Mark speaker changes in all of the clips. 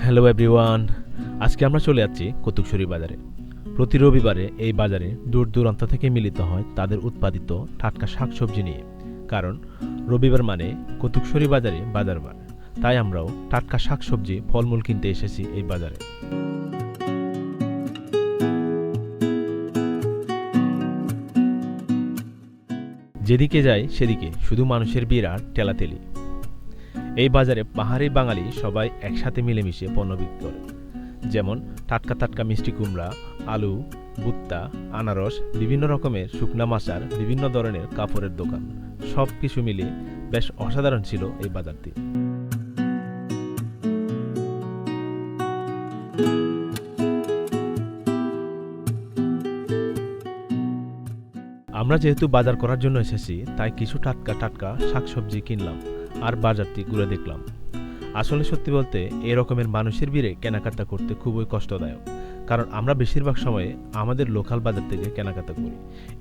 Speaker 1: Hello everyone আজকে আমরা চলে যাচ্ছি কতুকশুরি বাজারে। প্রতি রবিবারে এই বাজারে দূর দূরান্ত থেকে মিলিত হয় তাদের উৎপাদিত টাটকা শাকসবজি নিয়ে। কারণ রবিবার মানে কতুকশুরি বাজারে বাজার তাই আমরাও টাটকা শাকসবজি ফলমূল কিনতে এসেছি এই বাজারে। যেদিকে যায় সেদিকে, শুধু মানুষের বিরাট টেলাতেলি এই বাজারে পাহাড়ি বাঙালি সবাই একসাথে মিলেমিশে পণ্য বিক্রি করে। যেমন টাটকা টাটকা মিষ্টি কুমড়া, আলু বুত্তা আনারস, বিভিন্ন রকমের শুকনা মাছার বিভিন্ন ধরনের কাপড়ের দোকান। সব কিছু মিলে বেশ অসাধারণ ছিল এই বাজারটি। আমরা যেহেতু বাজার করার জন্য এসেছি, তাই কিছু টাটকা টাটকা শাকসবজি কিনলাম আর বাজারটি ঘুরে দেখলাম। আসলে সত্যি বলতে এই রকমের মানুষের ভিড়ে কেনাকাটা করতে খুবই কষ্টদায়ক, কারণ আমরা বেশিরভাগ সময়ে আমাদের লোকাল বাজার থেকে কেনাকাটা করি।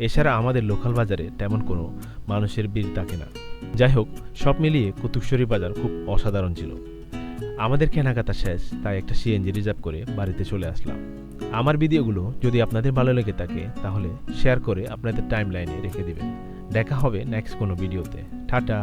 Speaker 1: এছাড়া আমাদের লোকাল বাজারে তেমন কোনো মানুষের ভিড় থাকে না। যাই হোক, সব মিলিয়ে কুতুবশরী বাজার খুব অসাধারণ ছিল। আমাদের কেনাকাটা শেষ, তাই একটা সিএনজি রিজার্ভ করে বাড়িতে চলে আসলাম। আমার ভিডিওগুলো যদি আপনাদের ভালো লেগে থাকে, তাহলে শেয়ার করে আপনাদের টাইম লাইনে রেখে দেবেন। দেখা হবে নেক্সট কোনো ভিডিওতে টাটা!